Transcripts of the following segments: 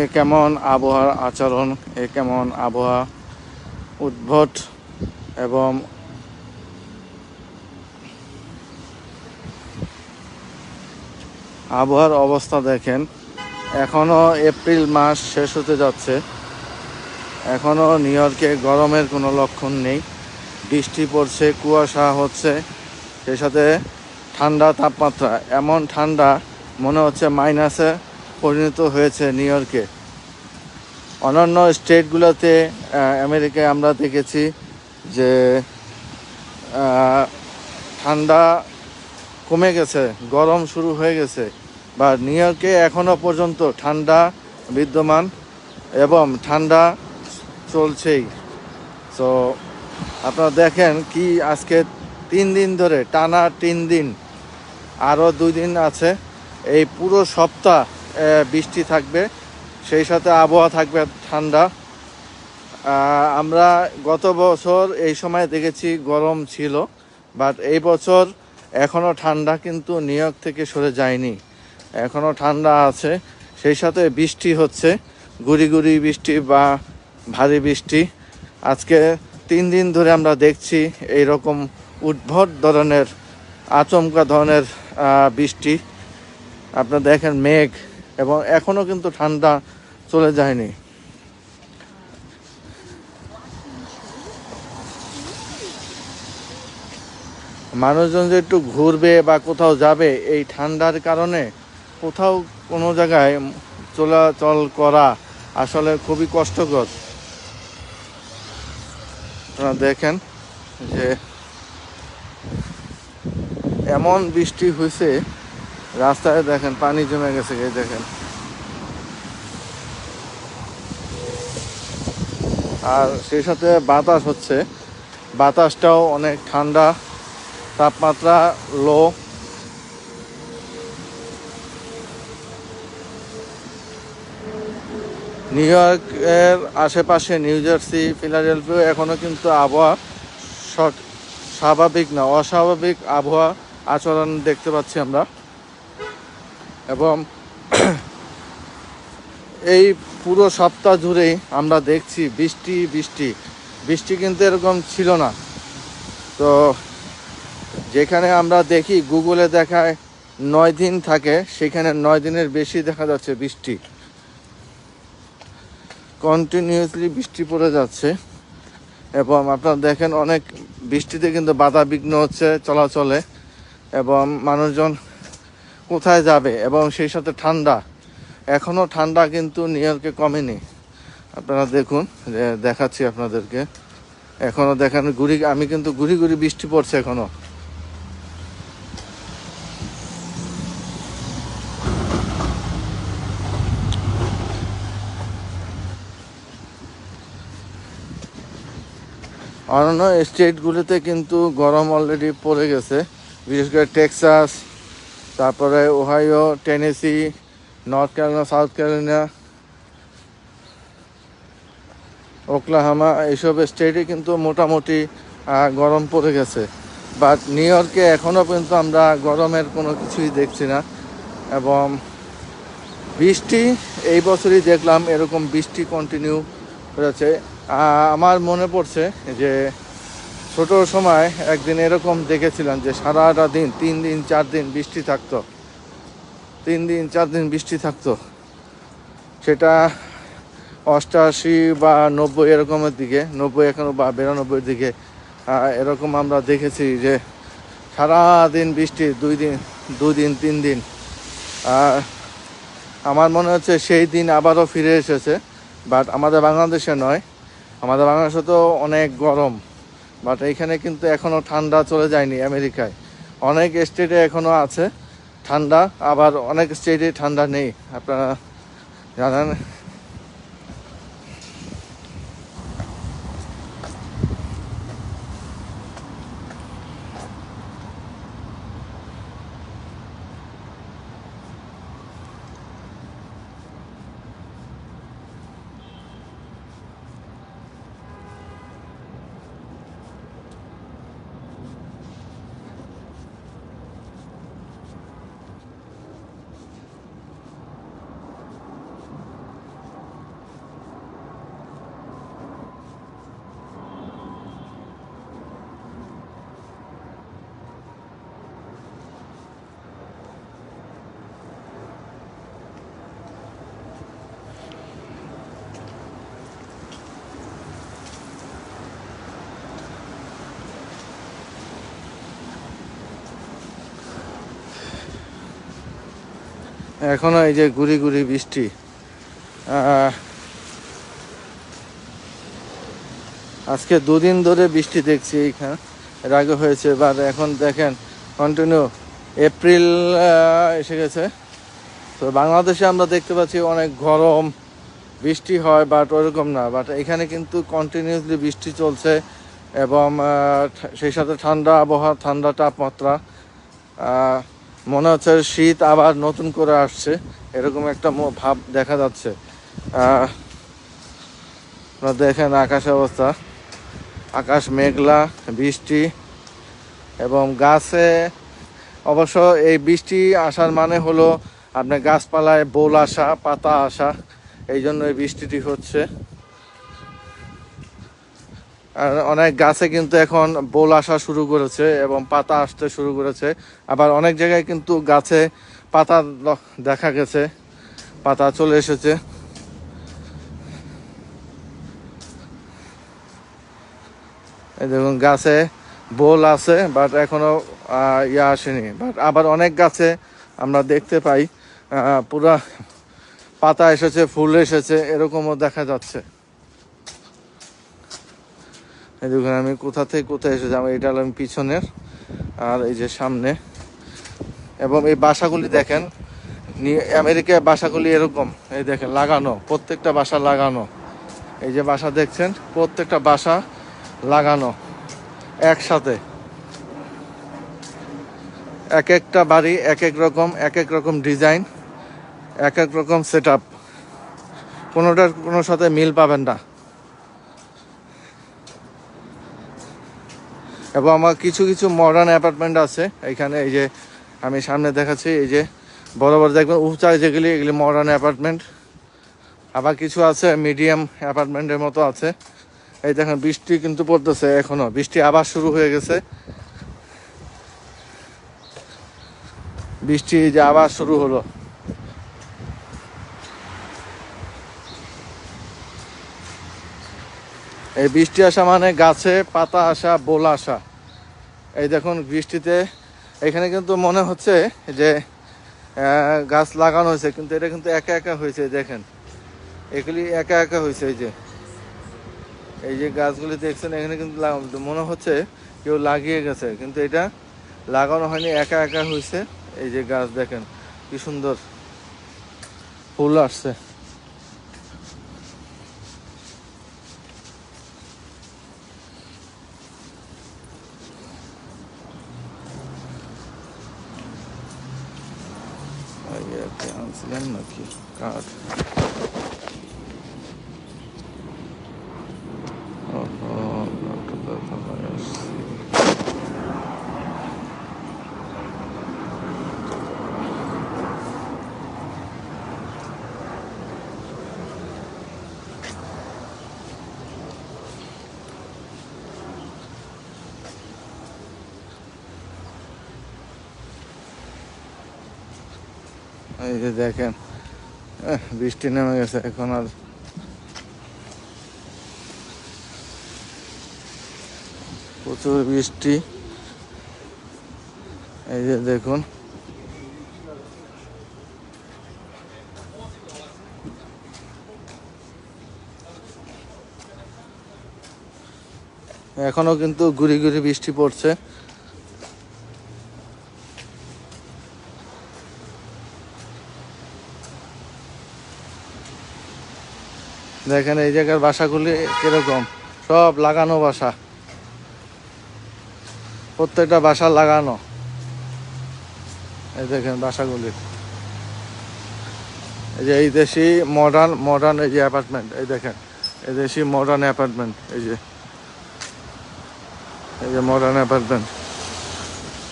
এ কেমন আবহাওয়ার আচরণ, এ কেমন আবহাওয়া উদ্ভট এবং আবহাওয়ার অবস্থা দেখেন এখনও এপ্রিল মাস শেষ হতে যাচ্ছে। এখনও নিউ ইয়র্কে গরমের কোনো লক্ষণ নেই। বৃষ্টি পড়ছে, কুয়াশা হচ্ছে, সেই সাথে ঠান্ডা তাপমাত্রা। এমন ঠান্ডা মনে হচ্ছে মাইনাসে পরিণত হয়েছে নিউ ইয়র্কে। অন্যান্য স্টেটগুলোতে আমেরিকায় আমরা দেখেছি যে ঠান্ডা কমে গেছে, গরম শুরু হয়ে গেছে, বা নিউ ইয়র্কে এখনও পর্যন্ত ঠান্ডা বিদ্যমান এবং ঠান্ডা চলছেই। তো আপনারা দেখেন কি আজকে তিন দিন ধরে, টানা তিন দিন, আরও দুই দিন আছে, এই পুরো সপ্তাহ বৃষ্টি থাকবে, সেই সাথে আবহাওয়া থাকবে ঠান্ডা। আমরা গত বছর এই সময় দেখেছি গরম ছিল বাট এই বছর এখনও ঠান্ডা কিন্তু নিউ থেকে সরে যায়নি। এখনও ঠান্ডা আছে, সেই সাথে বৃষ্টি হচ্ছে, গুড়ি গুড়ি বৃষ্টি বা ভারী বৃষ্টি। আজকে তিন দিন ধরে আমরা দেখছি এই রকম উদ্ভট ধরনের, আচমকা ধরনের বৃষ্টি। আপনারা দেখেন মেঘ। এবং এখনও কিন্তু ঠান্ডা চলে যায়নি। মানুষজন যে একটু ঘুরবে বা কোথাও যাবে, এই ঠান্ডার কারণে কোথাও কোনো জায়গায় চলাচল করা আসলে খুবই কষ্টকর। আপনারা দেখেন যে এমন বৃষ্টি হয়েছে রাস্তায় দেখেন, পানি জমে গেছে দেখেন। আর সেই সাথে বাতাস হচ্ছে। বাতাসটাও অনেক ঠান্ডা, তাপমাত্রা লো নিউ ইয়র্কের আশেপাশে, নিউ জার্সি, ফিলাডেলফিয়া, এখনও কিন্তু আবহাওয়া স্বাভাবিক না, অস্বাভাবিক আবহাওয়া আচরণ দেখতে পাচ্ছি আমরা। এবং এই পুরো সপ্তাহ জুড়েই আমরা দেখছি বৃষ্টি বৃষ্টি। বৃষ্টি কিন্তু এরকম ছিল না। তো যেখানে আমরা দেখি, গুগলে দেখায় নয় দিন থাকে, সেখানে নয় দিনের বেশি দেখা যাচ্ছে বৃষ্টি। কন্টিনিউয়াসলি বৃষ্টি পড়ে যাচ্ছে। এবং আপনারা দেখেন অনেক বৃষ্টিতে কিন্তু বাধা বিঘ্ন হচ্ছে, চলাচলে। এবং মানুষজন কোথায় যাবে এবং সেই সাথে ঠান্ডা। এখনও ঠান্ডা কিন্তু নিউ ইয়র্কে কমেনি। আপনারা দেখুন দেখাচ্ছি আপনাদেরকে। এখনও দেখেন ঘুরি, আমি কিন্তু গুড়ি ঘুরি বৃষ্টি পড়ছে এখনও অন্যান্য স্টেটগুলিতে কিন্তু গরম অলরেডি পড়ে গেছে। বিশেষ করে টেক্সাস তারপরে Ohio, Tennessee, North Carolina, South Carolina, Oklahoma, এইসব স্টেটে কিন্তু মোটামুটি গরম পড়ে গেছে। বাট নিউ ইয়র্কে এখনও পর্যন্ত আমরা গরমের কোনো কিছুই দেখছি না। এবং বৃষ্টি, এই বছরই দেখলাম এরকম বৃষ্টি কন্টিনিউ হয়েছে আমার মনে পড়ছে যে ছোট সময় একদিন এরকম দেখেছিলাম যে সারাটা দিন, তিন দিন, চার দিন বৃষ্টি থাকতো। তিন দিন, চার দিন বৃষ্টি থাকতো। সেটা অষ্টাশি বা নব্বই এরকমের দিকে, নব্বই এখনও বা বিরানব্বইয়ের দিকে এরকম আমরা দেখেছি যে সারা দিন বৃষ্টি, দুই দিন দুই দিন, তিন দিন। আর আমার মনে হচ্ছে সেই দিন আবারও ফিরে এসেছে, বাট আমাদের বাংলাদেশে নয়। আমাদের বাংলাদেশে তো অনেক গরম। বাট এইখানে কিন্তু এখনও ঠান্ডা চলে যায়নি আমেরিকায়। অনেক স্টেটে এখনও আছে ঠান্ডা, আবার অনেক স্টেটে ঠান্ডা নেই। আপনারা জানেন? এখনও এই যে গুড়ি গুড়ি বৃষ্টি। আজকে দুদিন ধরে বৃষ্টি দেখছি এইখানে। এর আগে হয়েছে এবার এখন দেখেন কন্টিনিউ এপ্রিল এসে গেছে। তো বাংলাদেশে আমরা দেখতে পাচ্ছি অনেক গরম, বৃষ্টি হয় বাট ওরকম না। বাট এখানে কিন্তু কন্টিনিউসলি বৃষ্টি চলছে এবং সেই সাথে ঠান্ডা আবহাওয়া, ঠান্ডা তাপমাত্রা। মনে হচ্ছে শীত আবার নতুন করে আসছে, এরকম একটা ভাব দেখা যাচ্ছে। দেখেন আকাশ অবস্থা। আকাশ মেঘলা, বৃষ্টি, এবং গাছে অবশ্য এই বৃষ্টি আসার মানে হলো আপনার গাছপালায় বোল আসা, পাতা আসা, এই জন্য এই বৃষ্টিটি হচ্ছে। অনেক গাছে কিন্তু এখন বোল আসা শুরু করেছে এবং পাতা আসতে শুরু করেছে। আবার অনেক জায়গায় কিন্তু গাছে পাতা দেখা গেছে পাতা চলে এসেছে। দেখুন গাছে বোল আছে বাট এখনও আহ, ইয়ে আসেনি। বাট আবার অনেক গাছে আমরা দেখতে পাই পুরা পাতা এসেছে ফুল এসেছে এরকমও দেখা যাচ্ছে। দেখুন, আমি কোথা থেকে কোথায় এসেছি? আমি এটা হলাম পিছনের আর এই যে সামনে। এবং এই বাসাগুলি দেখেন আমেরিকায় বাসাগুলি এরকম। এই দেখেন, লাগানো, প্রত্যেকটা বাসা লাগানো। এই যে বাসা দেখছেন, প্রত্যেকটা বাসা লাগানো একসাথে। এক একটা বাড়ি এক এক রকম, এক এক রকম ডিজাইন, এক এক রকম সেট আপ কোনোটার কোনো সাথে মিল পাবেন না। এবং আমার কিছু কিছু মডার্ন অ্যাপার্টমেন্ট আছে। এখানে এই যে আমি সামনে দেখাচ্ছি, এই যে বড় বড় দেখবেন, উঁচা যেগুলি, এগুলি মডার্ন অ্যাপার্টমেন্ট আবার কিছু আছে মিডিয়াম অ্যাপার্টমেন্টের মতো আছে। এই দেখেন, বৃষ্টি কিন্তু পড়তেছে এখনও। বৃষ্টি আবার শুরু হয়ে গেছে। বৃষ্টি যে আবার শুরু হলো। এই বৃষ্টি আসা মানে গাছে পাতা আসা, বোলা আসা। এই দেখুন বৃষ্টিতে। এখানে কিন্তু মনে হচ্ছে যে গাছ লাগানো হয়েছে, কিন্তু এটা কিন্তু একা একা হয়েছে দেখেন। এগুলি একা একা হয়েছে, এই যে। এই যে গাছগুলি দেখছেন, এখানে কিন্তু মনে হচ্ছে কেউ লাগিয়ে গেছে, কিন্তু এটা লাগানো হয়নি, একা একা হয়েছে। এই যে গাছ দেখেন, কি সুন্দর ফুল আসছে। আগে একটা আনছিলেন এই যে দেখেন বৃষ্টি নেমে গেছে এখন আর। প্রচুর বৃষ্টি। এই যে দেখুন। এখনও কিন্তু গুড়ি গুড়ি বৃষ্টি পড়ছে। দেখেন এই জায়গার বাসাগুলি কীরকম? সব লাগানো বাসা। প্রত্যেকটা বাসা লাগানো। এই দেখেন বাসাগুলি। এই যে এই দেশি মডার্ন মডার্ন এই যে অ্যাপার্টমেন্ট এই দেখেন। এই দেশি মডার্ন অ্যাপার্টমেন্ট এই যে। এই যে মডার্ন অ্যাপার্টমেন্ট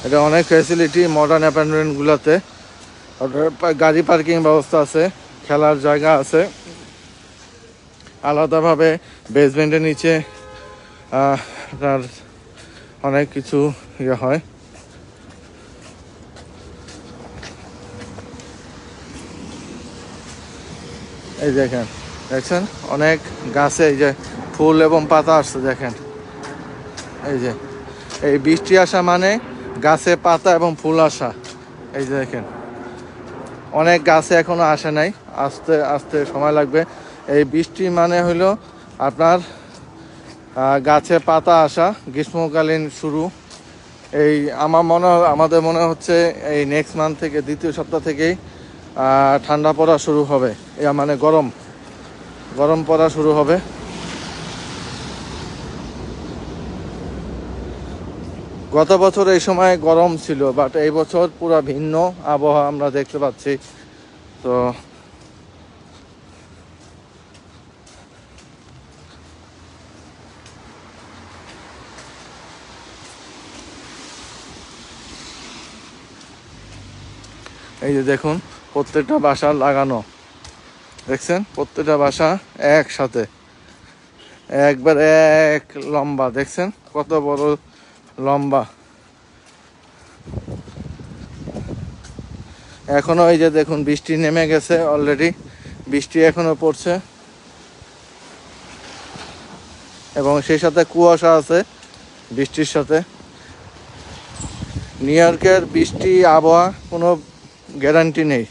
এটা অনেক ফ্যাসিলিটি মডার্ন অ্যাপার্টমেন্টগুলোতে গাড়ি পার্কিং ব্যবস্থা আছে, খেলার জায়গা আছে। আলাদাভাবে বেসমেন্টের নিচে আপনার অনেক কিছু ইয়ে হয়। এই দেখেন, দেখছেন? অনেক গাছে এই যে ফুল এবং পাতা আসছে, দেখেন। এই যে, এই বৃষ্টি আসা মানে গাছে পাতা এবং ফুল আসা। এই যে দেখেন, অনেক গাছে এখনও আসে নাই। আসতে আসতে সময় লাগবে। এই বৃষ্টি মানে হইল আপনার গাছে পাতা আসা, গ্রীষ্মকালীন শুরু। এই আমার মনে আমাদের মনে হচ্ছে এই নেক্সট মান্থ থেকে, দ্বিতীয় সপ্তাহ থেকেই ঠান্ডা পড়া শুরু হবে। মানে গরম। গরম পড়া শুরু হবে। গত বছর এই সময় গরম ছিল বাট এই বছর পুরো ভিন্ন আবহাওয়া আমরা দেখতে পাচ্ছি। তো এই যে দেখুন, প্রত্যেকটা বাসা লাগানো। দেখছেন? প্রত্যেকটা বাসা একসাথে। একবার এক লম্বা, দেখছেন? কত বড় লম্বা। এখনও এই যে দেখুন, বৃষ্টি নেমে গেছে অলরেডি বৃষ্টি এখনও পড়ছে। এবং সেই সাথে কুয়াশা আছে বৃষ্টির সাথে। নিউ ইয়র্কের বৃষ্টি, আবহাওয়া কোনো গ্যারান্টি নেই।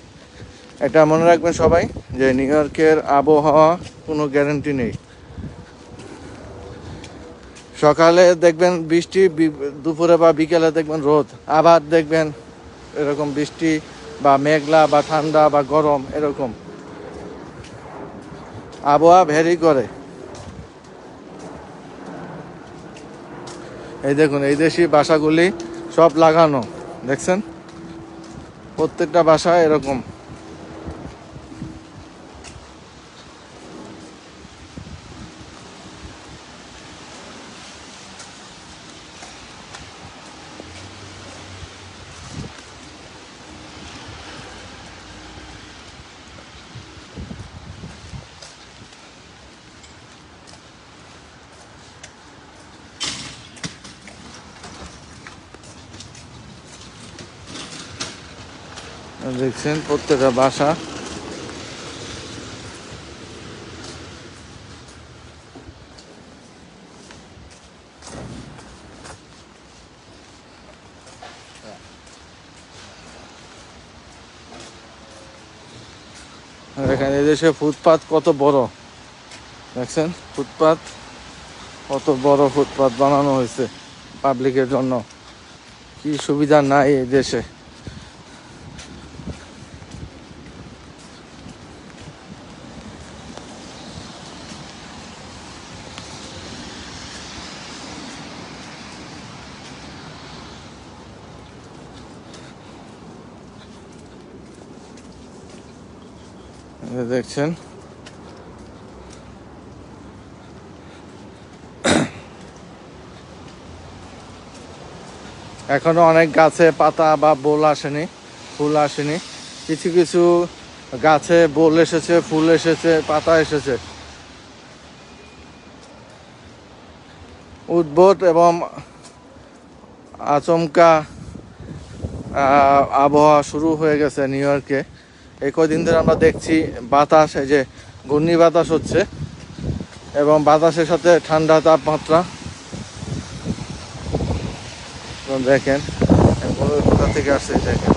এটা মনে রাখবেন সবাই যে নিউ ইয়র্কের আবহাওয়া কোনো গ্যারান্টি নেই। সকালে দেখবেন বৃষ্টি দুপুরে বা বিকেলে দেখবেন রোদ, আবার দেখবেন এরকম বৃষ্টি বা মেঘলা বা ঠান্ডা বা গরম এরকম। আবহাওয়া ভ্যারি করে। এই দেখুন, এই দেশি বাসাগুলি সব লাগানো, দেখছেন? প্রত্যেকটা বাসা এরকম। দেখছেন প্রত্যেকটা বাসা। এখানে এদেশে ফুটপাত কত বড়? দেখছেন? ফুটপাত কত বড় ফুটপাত বানানো হয়েছে পাবলিকের জন্য। কি সুবিধা নাই এই দেশে দেখছেন। এখনও অনেক গাছে পাতা বা বোল আসেনি, ফুল আসেনি। কিছু কিছু গাছে বোল এসেছে, ফুল এসেছে, পাতা এসেছে। উদ্ভট এবং আচমকা আবহাওয়া শুরু হয়ে গেছে নিউ ইয়র্কে। এই কদিন ধরে আমরা দেখছি বাতাস, এই যে ঘূর্ণি বাতাস হচ্ছে এবং বাতাসের সাথে ঠান্ডা তাপমাত্রা। দেখেন কোথা থেকে আসছে দেখেন।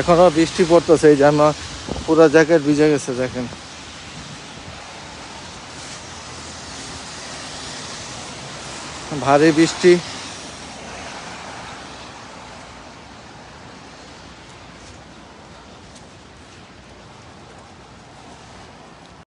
এখনও বৃষ্টি পড়তেছে, এই যে পুরো জ্যাকেট ভিজে গেছে দেখেন। ভারী বৃষ্টি।